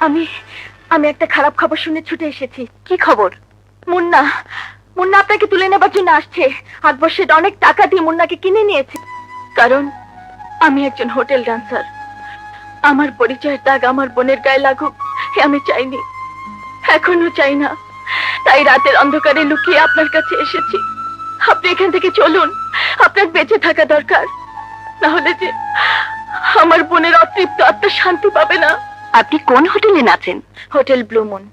আমি আমি একটা খারাপ খবর শুনে ছুটে এসেছি। কি খবর? মুন্না মুন্না আপনাকে তুলে নেবার জন্য আসছে। আকবর শেঠ অনেক টাকা দিয়ে মুন্নাকে কিনে নিয়েছে। কারণ আমি একজন হোটেল ডান্সার। আমার পরিচয়ের দাগ আমার বোনের গায়ে লাগুক আমি চাইনি। এখনও চাই না। তাই রাতের অন্ধকারে লুকিয়ে আপনার কাছে এসেছি। আপনি এখান থেকে চলুন। আপনার বেঁচে থাকা দরকার। না হলে যে আমার বোনের অতৃপ্ত আত্মা শান্তি পাবে না। আপনি কোন হোটেলে নাচেন? Hotel blue moon.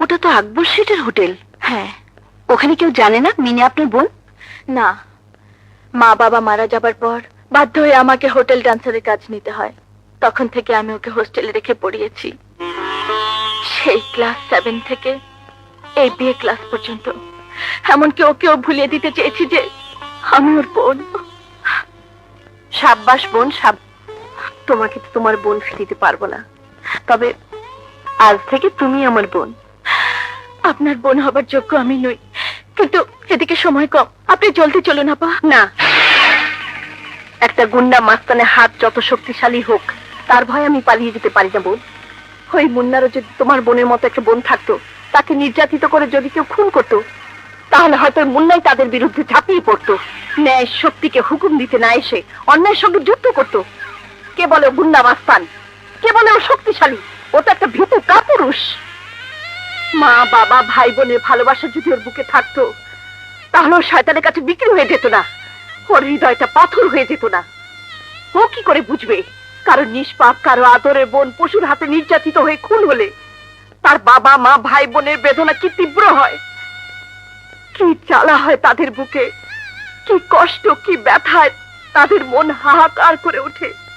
ওটা তো আকবর শেঠের হোটেল। হ্যাঁ। ওখানে কেউ জানে না মিনি আপনার বোন? না। মা বাবা মারা যাবার পর বাধ্য হয়ে আমাকে হোটেল ডান্সারের কাজ নিতে হয়। তখন থেকে আমি ওকে হোস্টেলে রেখে পড়িয়েছি। সেই ক্লাস সেভেন থেকে এই বিয়ে ক্লাস পর্যন্ত। এমনকি ওকেও ভুলিয়ে দিতে চেয়েছি যে আমি ওর বোন। সাব্বাস বোন সাব তোমাকে তো তোমার বোন দিতে পারব না। তবে আজ থেকে তুমি আমার বোন। আপনার বোন হবার যোগ্য আমি নই। কিন্তু এদিকে সময় কম। আপনি জলদি চলুন আপা। না। একটা গুন্ডা মাস্তানে হাত যত শক্তিশালী হোক তার ভয় আমি পালিয়ে যেতে পারি না বোন। ওই মুন্নারও যদি তোমার বোনের মতো একটা বোন থাকতো তাকে নির্যাতিত করে যদি কেউ খুন করতো তাহলে হয়তো মুন্নাই তাদের বিরুদ্ধে ঝাঁপিয়ে পড়তো। ন্যায় শক্তিকে হুকুম দিতে না এসে অন্যায়ের সঙ্গে যুদ্ধ করতো। কে বলে গুন্ডা মাস্তান? কে বলে ও শক্তিশালী। ও তো একটা ভীতু কাপুরুষ। মা, বাবা, ভাই বোনের ভালোবাসা যদি ওর বুকে থাকতো, তাহলে ও শয়তানের কাছে বিক্রি হয়ে যেত না। ওর হৃদয়টা পাথর হয়ে যেত না। ও কি করে বুঝবে? কারও নিষ্পাপ, কারও আদরের বোন পশুর হাতে নির্যাতিত হয়ে খুন হলে তার বাবা, মা, ভাই বোনের বেদনা কি তীব্র হয়? কি জ্বালা হয় তাদের বুকে? কি কষ্ট, কি ব্যথায় তাদের মন হাহাকার করে ওঠে।